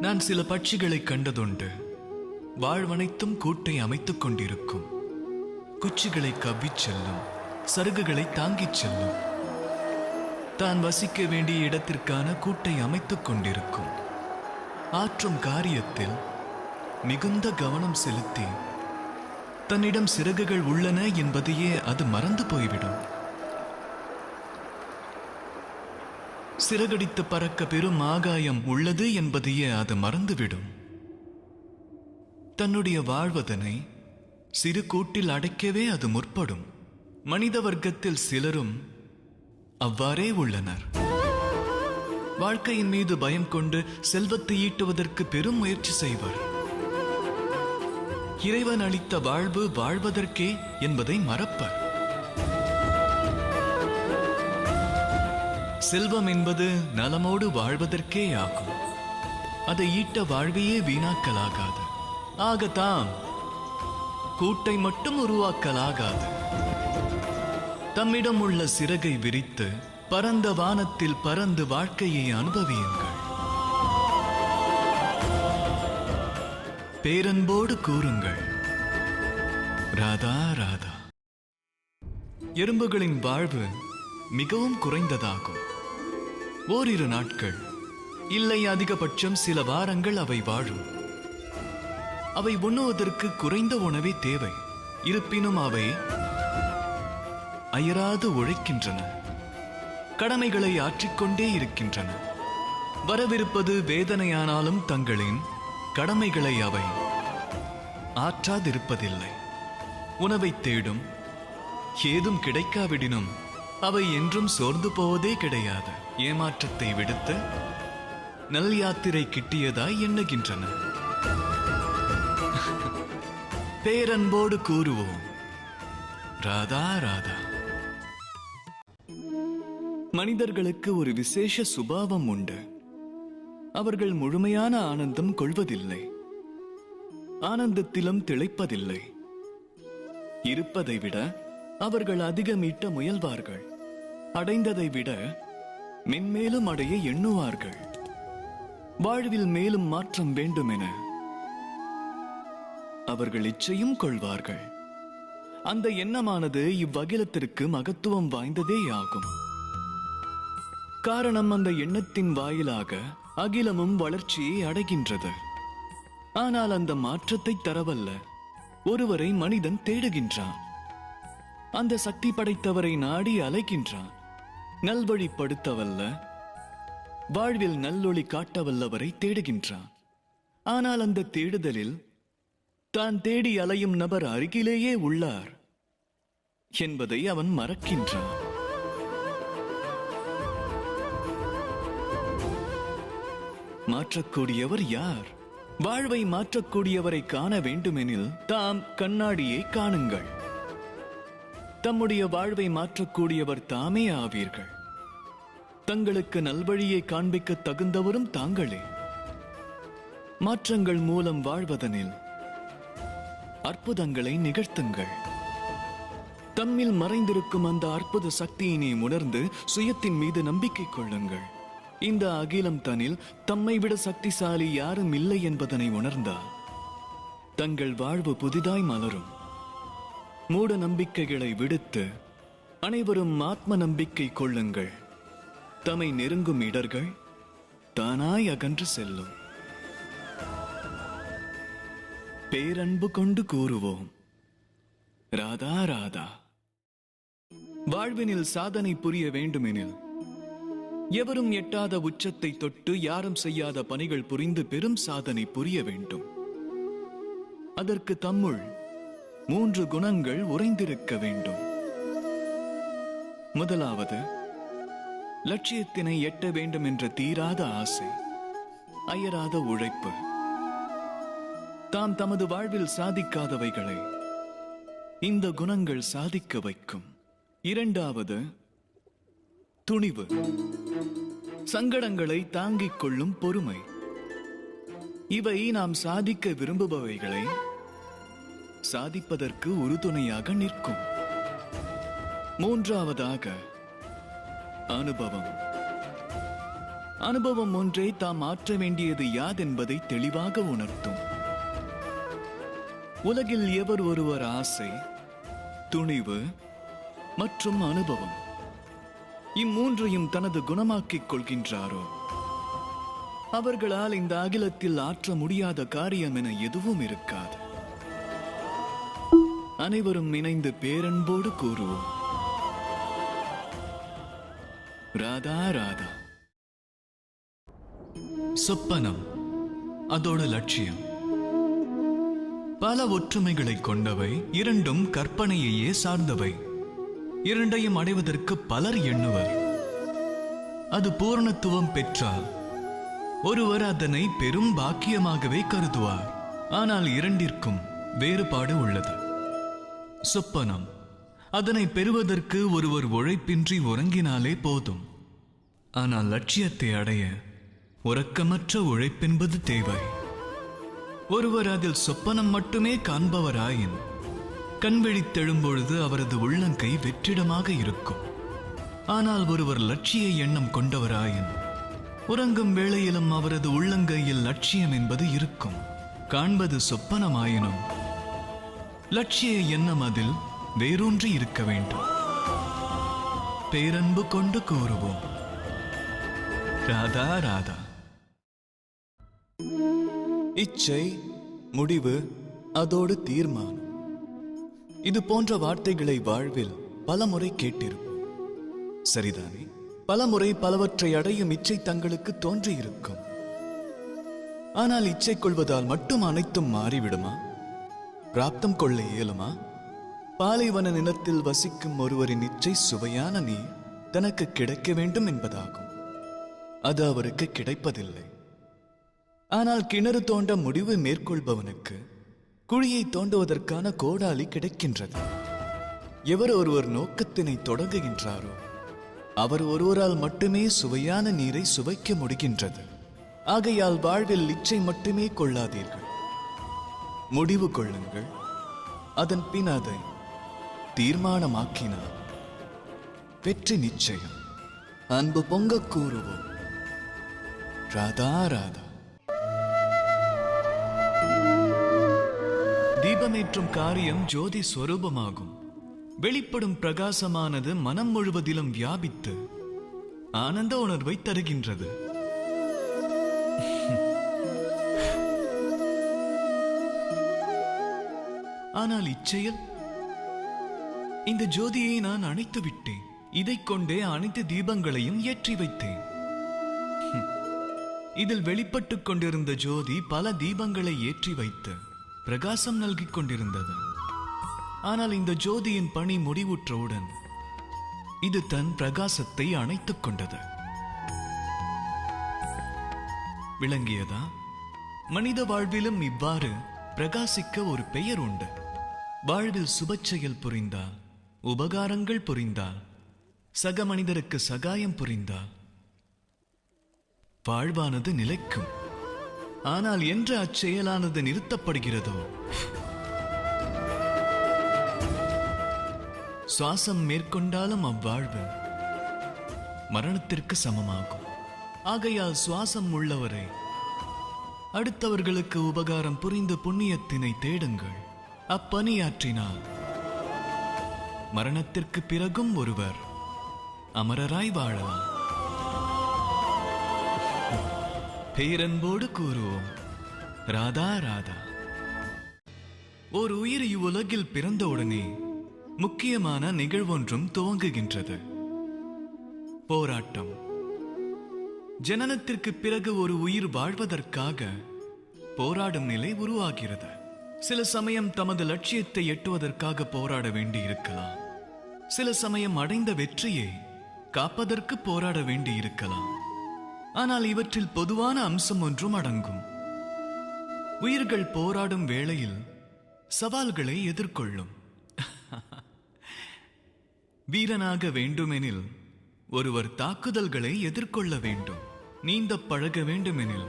நான் சில பட்சிகளை கண்டதுண்டு. வாழ்வனைத்தும் கூட்டை அமைத்துக் கொண்டிருக்கும். குச்சிகளை கவ்விச் செல்லும். சருகுகளை தாங்கிச் செல்லும். தான் வசிக்க வேண்டிய இடத்திற்கான கூட்டை அமைத்துக் கொண்டிருக்கும். ஆற்றும் காரியத்தில் மிகுந்த கவனம் செலுத்தி தன்னிடம் சிறகுகள் உள்ளன என்பதையே அது மறந்து போய்விடும். சிறகடித்து பறக்க பெரும் ஆகாயம் உள்ளது என்பதையே அது மறந்துவிடும். தன்னுடைய வாழ்வதனை சிறு கூட்டில் அடைக்கவே அது முற்படும். மனித வர்க்கத்தில் சிலரும் அவ்வாறே உள்ளனர். வாழ்க்கையின் மீது பயம் கொண்டு செல்வத்தை ஈட்டுவதற்கு பெரும் முயற்சி செய்வர். இறைவன் அளித்த வாழ்வு வாழ்வதற்கே என்பதை மறப்பர். செல்வம் என்பது நலமோடு வாழ்வதற்கே ஆகும். அதை ஈட்ட வாழ்வையே வீணாக்கலாகாது. ஆகத்தாம் கூட்டை மட்டும் உருவாக்கலாகாது. தம்மிடம் உள்ள சிறகை விரித்து பரந்த வானத்தில் பறந்து வாழ்க்கையை அனுபவியுங்கள். பேரன்போடு கூறுங்கள் ராதா ராதா. எறும்புகளின் வாழ்வு மிகவும் குறைந்ததாகும். ஓரிரு நாட்கள். இல்லை அதிகபட்சம் சில வாரங்கள் அவை வாழும். அவை உண்ணுவதற்கு குறைந்த உணவே தேவை. இருப்பினும் அவை அயராது உழைக்கின்றன. கடமைகளை ஆற்றிக்கொண்டே இருக்கின்றன. வரவிருப்பது வேதனையானாலும் தங்களின் கடமைகளை அவை ஆற்றாதிருப்பதில்லை. உணவை தேடும். ஏதும் கிடைக்காவிடினும் அவை என்றும் சோர்ந்து போவதே கிடையாது. ஏமாற்றத்தை விடுத்து நல் யாத்திரை கிட்டியதாய் எண்ணுகின்றன. பேரன்போடு கூறுவோம். ராதா ராதா. மனிதர்களுக்கு ஒரு விசேஷ சுபாவம் உண்டு. அவர்கள் முழுமையான ஆனந்தம் கொள்வதில்லை. ஆனந்தத்திலும் திளைப்பதில்லை. இருப்பதை விட அவர்கள் அதிகம் ஈட்ட முயல்வார்கள். அடைந்ததை விட மென்மேலும் அடைய எண்ணுவார்கள். வாழ்வில் மேலும் மாற்றம் வேண்டுமென அவர்கள் இச்சையும் கொள்வார்கள். அந்த எண்ணமானது இவ்வகிலத்திற்கு மகத்துவம் வாய்ந்ததே ஆகும். காரணம் அந்த எண்ணத்தின் வாயிலாக அகிலமும் வளர்ச்சியை அடைகின்றது. ஆனால் அந்த மாற்றத்தை தரவல்ல. ஒருவரை மனிதன் தேடுகின்றான். அந்த சக்தி படைத்தவரை நாடி அலைகின்றான். நல்வழிப்படுத்தவல்ல. வாழ்வில் நல்லொளி காட்டவல்லவரை தேடுகின்றான். ஆனால் அந்த தேடுதலில் தான் தேடி அலையும் நபர் அருகிலேயே உள்ளார் என்பதை அவன் மறக்கின்றான். மாற்றக்கூடியவர் யார்? வாழ்வை மாற்றக்கூடியவரை காண வேண்டுமெனில் தாம் கண்ணாடியை காணுங்கள். தம்முடைய வாழ்வை மாற்றக்கூடியவர் தாமே ஆவீர்கள். தங்களுக்கு நல்வழியை காண்பிக்க தகுந்தவரும் தாங்களே. மாற்றங்கள் மூலம் வாழ்வதனில் அற்புதங்களை நிகழ்த்துங்கள். தம்மில் மறைந்திருக்கும் அந்த அற்புத சக்தியினை உணர்ந்து சுயத்தின் மீது நம்பிக்கை கொள்ளுங்கள். இந்த அகிலம் தனில் தம்மை விட சக்திசாலி யாரும் இல்லை என்பதனை உணர்ந்தால் தங்கள் வாழ்வு புதிதாய் மலரும். மூட நம்பிக்கைகளை விடுத்து அனைவரும் ஆத்ம நம்பிக்கை கொள்ளுங்கள். தம்மை நெருங்கும் இடர்கள் தானாய் அகன்று செல்லும். பேரன்பு கொண்டு கூறுவோம் ராதா ராதா. வாழ்வினில் சாதனை புரிய வேண்டுமெனில் எவரும் எட்டாத உச்சத்தை தொட்டு யாரும் செய்யாத பணிகள் புரிந்து பெரும் சாதனை புரிய வேண்டும். அதற்கு தம்முள் மூன்று குணங்கள் உறைந்திருக்க வேண்டும். முதலாவது லட்சியத்தினை எட்ட வேண்டும் என்ற தீராத ஆசை அயராத உழைப்பு. தாம் தமது வாழ்வில் சாதிக்காதவைகளை இந்த குணங்கள் சாதிக்க வைக்கும். இரண்டாவது துணிவு. சங்கடங்களை தாங்கிக் கொள்ளும் பொறுமை. இவை நாம் சாதிக்க விரும்புபவைகளை சாதிப்பதற்கு உறுதுணையாக நிற்கும். மூன்றாவதாக அனுபவம். அனுபவம் ஒன்றே தாம் ஆற்ற வேண்டியது யாதென்பதை தெளிவாக உணர்த்தும். உலகில் எவர் ஒருவர் ஆசை துணிவு மற்றும் அனுபவம் இம்மூன்றையும் தனது குணமாக்கிக் கொள்கின்றாரோ? அவர்களால் இந்த அகிலத்தில் ஆற்ற முடியாத காரியம் என எதுவும் இருக்காது. அனைவரும் இணைந்து பேரன்போடு கூறுவோம். ராதா ராதா. சொப்பனம். அதோட லட்சியம். பல ஒற்றுமைகளை கொண்டவை இரண்டும் கற்பனையையே சார்ந்தவை. இரண்டையும் அடைவதற்கு பலர் எண்ணுவர். அது பூரணத்துவம் பெற்றால் ஒருவர் அதனை பெரும் பாக்கியமாகவே கருதுவார். ஆனால் இரண்டிற்கும் வேறுபாடு உள்ளது. சொப்பனம். அதனை பெறுவதற்கு ஒருவர் உழைப்பின்றி உறங்கினாலே போதும். ஆனால் லட்சியத்தை அடைய உறக்கமற்ற உழைப்பென்பது தேவை. ஒருவர் அதில் சொப்பனம் மட்டுமே காண்பவராயின் கண் விழித்தெழும்பொழுது அவரது உள்ளங்கை வெற்றிடமாக இருக்கும். ஆனால் ஒருவர் லட்சிய எண்ணம் கொண்டவராயின் உறங்கும் வேளையிலும் அவரது உள்ளங்கையில் லட்சியம் என்பது இருக்கும். காண்பது சொப்பனமாயினும் லட்சிய எண்ணம் அதில் வேரூன்றி இருக்க வேண்டும். பேரன்பு கொண்டு கூறுவோம். ராதா ராதா. இச்சை முடிவு அதோடு தீர்மானம். இது போன்ற வார்த்தைகளை வாழ்வில் பலமுறை கேட்டிருப்போம். சரிதானே? பலமுறை பலவற்றை அடையும் இச்சை தங்களுக்கு தோன்றியிருக்கும். ஆனால் இச்சை கொள்வதால் மட்டும் அனைத்தும் மாறிவிடுமா? பிராப்தம் கொள்ள இயலுமா? பாலைவன நிலத்தில் வசிக்கும் ஒருவரின் இச்சை சுவையான நீர் தனக்கு கிடைக்க வேண்டும் என்பதாகும். அது அவருக்கு கிடைப்பதில்லை. ஆனால் கிணறு தோண்ட முடிவு மேற்கொள்பவனுக்கு குழியை தோண்டுவதற்கான கோடாலி கிடைக்கின்றது. எவர் ஒருவர் நோக்கத்தினை தொடங்குகின்றாரோ அவர் ஒருவரால் மட்டுமே சுவையான நீரை சுவைக்க முடிகின்றது. ஆகையால் வாழ்வில் இச்சை மட்டுமே கொள்ளாதீர்கள். முடிவு கொள்ளுங்கள். அதன் பின் அதை தீர்மானமாக்கினார் வெற்றி நிச்சயம். அன்பு பொங்க கூறுவோம். ராதா ராதா. தீபமேற்றும் காரியம் ஜோதி ஸ்வரூபமாகும். வெளிப்படும் பிரகாசமானது மனம் முழுவதிலும் வியாபித்து ஆனந்த உணர்வை தருகின்றது. ஆனால் இச்செயல் இந்த ஜோதியை நான் அணைத்து விட்டேன். இதைக் கொண்டே அனைத்து தீபங்களையும் ஏற்றி வைத்தேன். இதில் வெளிப்பட்டுக் கொண்டிருந்த ஜோதி பல தீபங்களை ஏற்றி வைத்து பிரகாசம் நல்கிக் கொண்டிருந்தது. ஆனால் இந்த ஜோதியின் பணி முடிவுற்றவுடன் இது தன் பிரகாசத்தை அணைத்துக் கொண்டது. விளங்கியதா? மனித வாழ்விலும் இவ்வாறு பிரகாசிக்க ஒரு பெயர் உண்டு. வாழ்வில் சுபச்செயல் புரிந்தால் உபகாரங்கள் புரிந்தால் சக மனிதருக்கு சகாயம் புரிந்தால் வாழ்வானது நிலைக்கும். ஆனால் என்று அச்செயலானது நிறுத்தப்படுகிறதோ? சுவாசம் மேற்கொண்டாலும் அவ்வாழ்வு மரணத்திற்கு சமமாகும். ஆகையால் சுவாசம் உள்ளவரை அடுத்தவர்களுக்கு உபகாரம் புரிந்து புண்ணியத்தினை தேடுங்கள். அப்பணியாற்றினால் மரணத்திற்கு பிறகும் ஒருவர் அமரராய் வாழலாம். பேரன்போடு கூறுவோம் ராதா ராதா. ஒரு உயிர் இவ்வுலகில் பிறந்தவுடனே முக்கியமான நிகழ்வொன்றும் துவங்குகின்றது. போராட்டம். ஜனனத்திற்கு பிறகு ஒரு உயிர் வாழ்வதற்காக போராடும் நிலை உருவாகிறது. சில சமயம் தமது லட்சியத்தை எட்டுவதற்காக போராட வேண்டியிருக்கலாம். சில சமயம் அடைந்த வெற்றியை காப்பதற்கு போராட வேண்டியிருக்கலாம். ஆனால் இவற்றில் பொதுவான அம்சம் ஒன்றும் அடங்கும் உயிர்கள் போராடும் வேளையில் சவால்களை எதிர்கொள்ளும். வீரனாக வேண்டுமெனில் ஒருவர் தாக்குதல்களை எதிர்கொள்ள வேண்டும். நீந்த பழக வேண்டுமெனில்.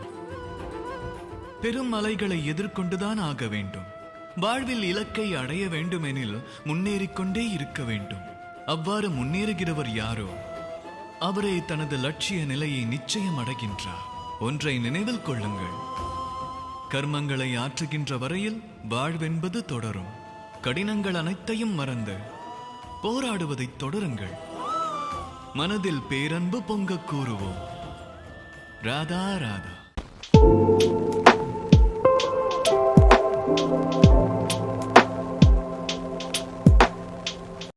பெரும் மலைகளை எதிர்கொண்டுதான் ஆக வேண்டும். வாழ்வில் இலக்கை அடைய வேண்டுமெனில் முன்னேறிக்கொண்டே இருக்க வேண்டும். அவ்வாறு முன்னேறுகிறவர் யாரோ அவரே தனது லட்சிய நிலையை நிச்சயம் அடைகின்றார். ஒன்றை நினைவில் கொள்ளுங்கள். கர்மங்களை ஆற்றுகின்ற வரையில் வாழ்வென்பது தொடரும். கடினங்கள் அனைத்தையும் மறந்து போராடுவதை தொடருங்கள். மனதில் பேரன்பு பொங்க கூறுவோம். ராதா ராதா.